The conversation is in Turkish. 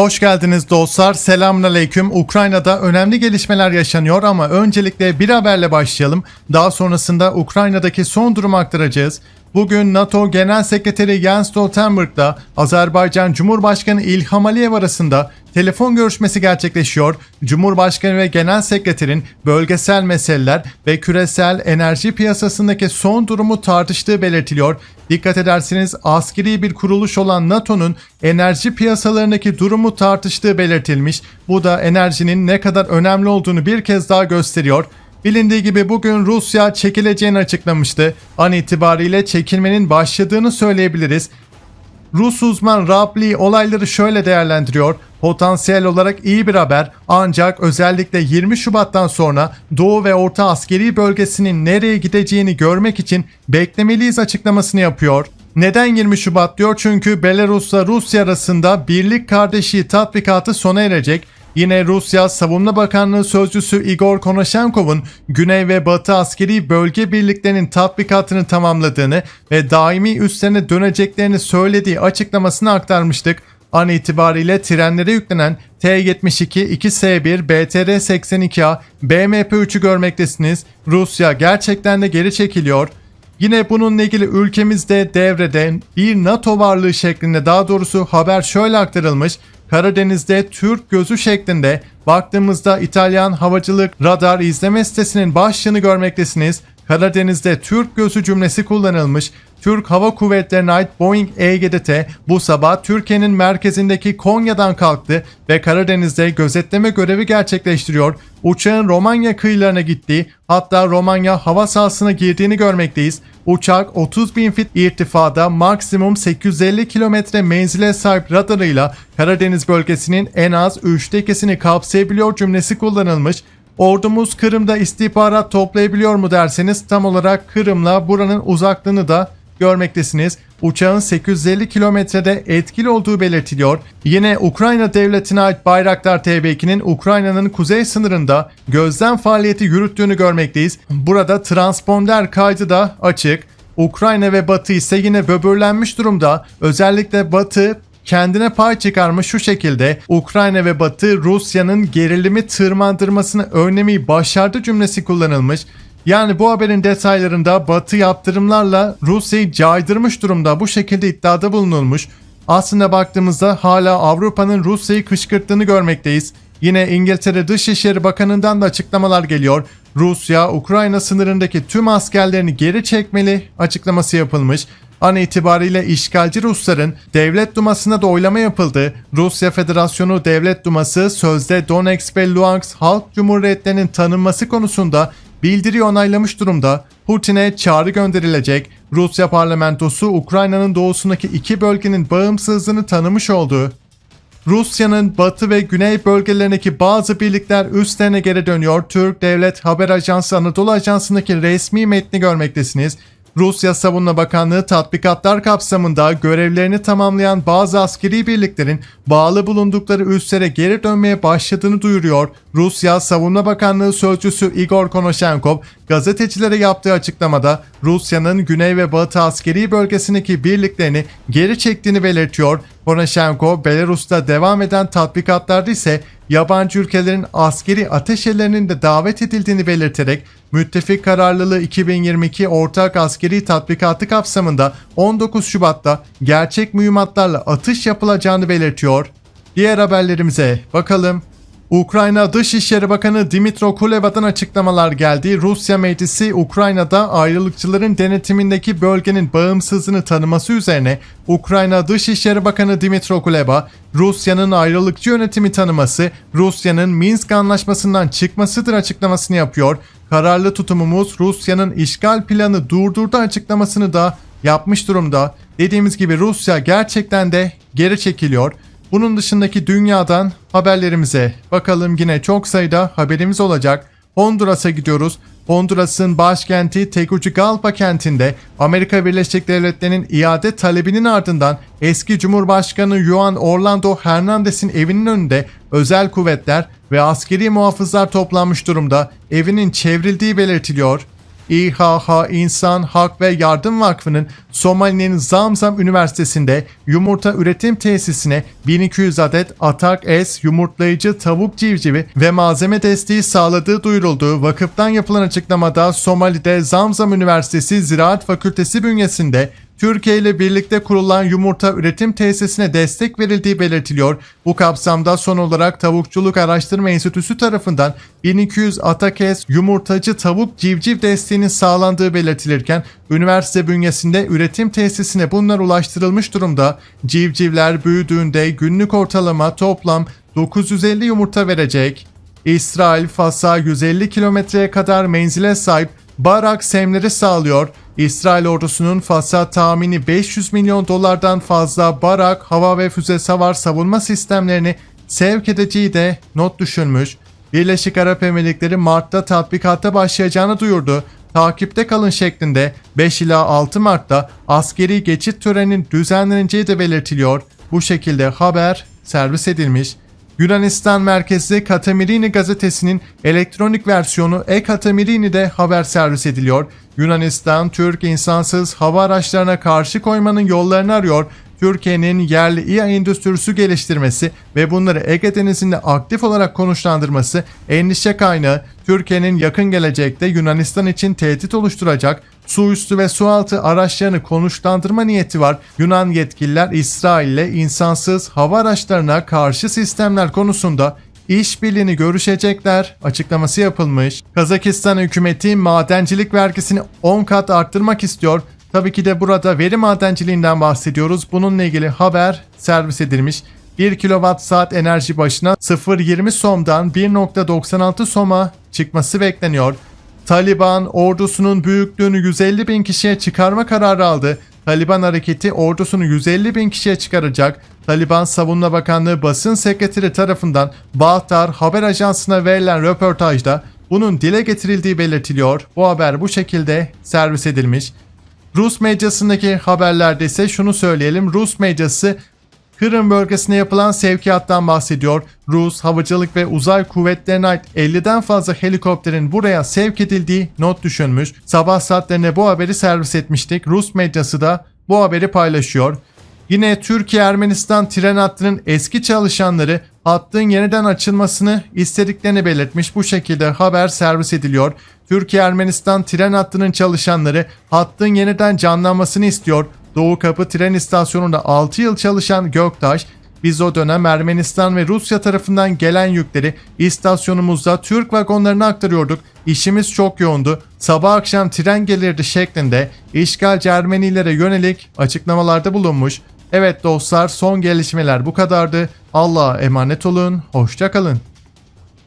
Hoş geldiniz dostlar. Selamünaleyküm. Ukrayna'da önemli gelişmeler yaşanıyor ama öncelikle bir haberle başlayalım. Daha sonrasında Ukrayna'daki son durumu aktaracağız. Bugün NATO Genel Sekreteri Jens Stoltenberg'la Azerbaycan Cumhurbaşkanı İlham Aliyev arasında telefon görüşmesi gerçekleşiyor. Cumhurbaşkanı ve Genel Sekreterin bölgesel meseleler ve küresel enerji piyasasındaki son durumu tartıştığı belirtiliyor. Dikkat ederseniz askeri bir kuruluş olan NATO'nun enerji piyasalarındaki durumu tartıştığı belirtilmiş. Bu da enerjinin ne kadar önemli olduğunu bir kez daha gösteriyor. Bilindiği gibi bugün Rusya çekileceğini açıklamıştı. An itibariyle çekilmenin başladığını söyleyebiliriz. Rus uzman Rabli olayları şöyle değerlendiriyor. Potansiyel olarak iyi bir haber ancak özellikle 20 Şubat'tan sonra Doğu ve Orta Askeri bölgesinin nereye gideceğini görmek için beklemeliyiz açıklamasını yapıyor. Neden 20 Şubat diyor? Çünkü Belarus'la Rusya arasında birlik kardeşliği tatbikatı sona erecek. Yine Rusya Savunma Bakanlığı Sözcüsü Igor Konashenkov'un Güney ve Batı askeri bölge birliklerinin tatbikatını tamamladığını ve daimi üslerine döneceklerini söylediği açıklamasını aktarmıştık. An itibariyle trenlere yüklenen T-72, 2S1, BTR-82A, BMP-3'ü görmektesiniz. Rusya gerçekten de geri çekiliyor. Yine bununla ilgili ülkemizde devrede bir NATO varlığı şeklinde daha doğrusu haber şöyle aktarılmış. Karadeniz'de Türk gözü şeklinde baktığımızda İtalyan havacılık radar izleme sitesinin başlığını görmektesiniz. Karadeniz'de Türk gözü cümlesi kullanılmış. Türk Hava Kuvvetleri'ne ait Boeing E-7T bu sabah Türkiye'nin merkezindeki Konya'dan kalktı ve Karadeniz'de gözetleme görevi gerçekleştiriyor. Uçağın Romanya kıyılarına gittiği hatta Romanya hava sahasına girdiğini görmekteyiz. Uçak 30 bin fit irtifada maksimum 850 kilometre menzile sahip radarıyla Karadeniz bölgesinin en az 3'te 2'sini kapsayabiliyor cümlesi kullanılmış. Ordumuz Kırım'da istihbarat toplayabiliyor mu derseniz tam olarak Kırım'la buranın uzaklığını da görmektesiniz. Uçağın 850 kilometrede etkili olduğu belirtiliyor. Yine Ukrayna devletine ait Bayraktar TB2'nin Ukrayna'nın kuzey sınırında gözlem faaliyeti yürüttüğünü görmekteyiz. Burada transponder kaydı da açık. Ukrayna ve Batı ise yine böbürlenmiş durumda. Özellikle Batı kendine pay çıkarmış şu şekilde Ukrayna ve Batı Rusya'nın gerilimi tırmandırmasını önlemeyi başardı cümlesi kullanılmış. Yani bu haberin detaylarında Batı yaptırımlarla Rusya'yı caydırmış durumda bu şekilde iddiada bulunulmuş. Aslında baktığımızda hala Avrupa'nın Rusya'yı kışkırttığını görmekteyiz. Yine İngiltere Dışişleri Bakanı'ndan da açıklamalar geliyor. Rusya, Ukrayna sınırındaki tüm askerlerini geri çekmeli açıklaması yapılmış. An itibariyle işgalci Rusların Devlet Duması'na da oylama yapıldı. Rusya Federasyonu Devlet Duması sözde Donetsk ve Luhansk Halk Cumhuriyetlerinin tanınması konusunda bildiri onaylamış durumda. Putin'e çağrı gönderilecek. Rusya parlamentosu Ukrayna'nın doğusundaki iki bölgenin bağımsızlığını tanımış oldu. Rusya'nın batı ve güney bölgelerindeki bazı birlikler üstlerine geri dönüyor. Türk Devlet Haber Ajansı Anadolu Ajansı'ndaki resmi metni görmektesiniz. Rusya Savunma Bakanlığı tatbikatlar kapsamında görevlerini tamamlayan bazı askeri birliklerin bağlı bulundukları üslere geri dönmeye başladığını duyuruyor. Rusya Savunma Bakanlığı Sözcüsü Igor Konashenkov gazetecilere yaptığı açıklamada Rusya'nın güney ve batı askeri bölgesindeki birliklerini geri çektiğini belirtiyor. Konashenkov Belarus'ta devam eden tatbikatlarda ise yabancı ülkelerin askeri ateşelerinin de davet edildiğini belirterek müttefik kararlılığı 2022 ortak askeri tatbikatı kapsamında 19 Şubat'ta gerçek mühimmatlarla atış yapılacağını belirtiyor. Diğer haberlerimize bakalım. Ukrayna Dışişleri Bakanı Dimitro Kuleba'dan açıklamalar geldi. Rusya Meclisi Ukrayna'da ayrılıkçıların denetimindeki bölgenin bağımsızlığını tanıması üzerine Ukrayna Dışişleri Bakanı Dimitro Kuleba, Rusya'nın ayrılıkçı yönetimi tanıması, Rusya'nın Minsk Anlaşması'ndan çıkmasıdır açıklamasını yapıyor. Kararlı tutumumuz Rusya'nın işgal planı durdurdu açıklamasını da yapmış durumda. Dediğimiz gibi Rusya gerçekten de geri çekiliyor. Bunun dışındaki dünyadan haberlerimize bakalım yine çok sayıda haberimiz olacak. Honduras'a gidiyoruz. Honduras'ın başkenti Tegucigalpa kentinde Amerika Birleşik Devletleri'nin iade talebinin ardından eski Cumhurbaşkanı Juan Orlando Hernandez'in evinin önünde özel kuvvetler ve askeri muhafızlar toplanmış durumda evinin çevrildiği belirtiliyor. İHH İnsan Hak ve Yardım Vakfı'nın Somali'nin Zamzam Üniversitesi'nde yumurta üretim tesisine 1200 adet Atak S yumurtlayıcı tavuk civcivi ve malzeme desteği sağladığı duyuruldu. Vakıftan yapılan açıklamada Somali'de Zamzam Üniversitesi Ziraat Fakültesi bünyesinde Türkiye ile birlikte kurulan yumurta üretim tesisine destek verildiği belirtiliyor. Bu kapsamda son olarak Tavukçuluk Araştırma Enstitüsü tarafından 1200 Atakes yumurtacı tavuk civciv desteğinin sağlandığı belirtilirken üniversite bünyesinde üretim tesisine bunlar ulaştırılmış durumda. Civcivler büyüdüğünde günlük ortalama toplam 950 yumurta verecek. İsrail Fas'a 150 kilometreye kadar menzile sahip Barak semleri sağlıyor. İsrail ordusunun Fas'a tahmini 500 milyon dolardan fazla Barak hava ve füze savar savunma sistemlerini sevk edeceği de not düşülmüş. Birleşik Arap Emirlikleri Mart'ta tatbikata başlayacağını duyurdu. Takipte kalın şeklinde 5 ila 6 Mart'ta askeri geçit töreninin düzenleneceği de belirtiliyor. Bu şekilde haber servis edilmiş. Yunanistan merkezli Katamirini gazetesinin elektronik versiyonu E-Katamirini haber servis ediliyor. Yunanistan, Türk insansız hava araçlarına karşı koymanın yollarını arıyor. Türkiye'nin yerli İHA endüstrisi geliştirmesi ve bunları Ege Denizi'nde aktif olarak konuşlandırması endişe kaynağı Türkiye'nin yakın gelecekte Yunanistan için tehdit oluşturacak su üstü ve su altı araçlarını konuşlandırma niyeti var. Yunan yetkililer İsrail ile insansız hava araçlarına karşı sistemler konusunda işbirliğini görüşecekler açıklaması yapılmış. Kazakistan hükümeti madencilik vergisini 10 kat arttırmak istiyor. Tabii ki de burada veri madenciliğinden bahsediyoruz. Bununla ilgili haber servis edilmiş. 1 kilowatt saat enerji başına 0.20 somdan 1.96 soma çıkması bekleniyor. Taliban ordusunun büyüklüğünü 150 bin kişiye çıkarma kararı aldı. Taliban hareketi ordusunu 150 bin kişiye çıkaracak. Taliban Savunma Bakanlığı basın sekreteri tarafından Bahtar haber ajansına verilen röportajda bunun dile getirildiği belirtiliyor. Bu haber bu şekilde servis edilmiş. Rus medyasındaki haberlerde ise şunu söyleyelim. Rus medyası Kırım bölgesine yapılan sevkiyattan bahsediyor. Rus havacılık ve uzay kuvvetlerine ait 50'den fazla helikopterin buraya sevk edildiği not düşünmüş. Sabah saatlerinde bu haberi servis etmiştik. Rus medyası da bu haberi paylaşıyor. Yine Türkiye-Ermenistan tren hattının eski çalışanları hattın yeniden açılmasını istediklerini belirtmiş. Bu şekilde haber servis ediliyor. Türkiye-Ermenistan tren hattının çalışanları hattın yeniden canlanmasını istiyor. Doğu Kapı tren istasyonunda 6 yıl çalışan Göktaş, biz o dönem Ermenistan ve Rusya tarafından gelen yükleri istasyonumuzda Türk vagonlarına aktarıyorduk. İşimiz çok yoğundu. Sabah akşam tren gelirdi şeklinde işgalci Ermenilere yönelik açıklamalarda bulunmuş. Evet dostlar son gelişmeler bu kadardı. Allah'a emanet olun. Hoşçakalın.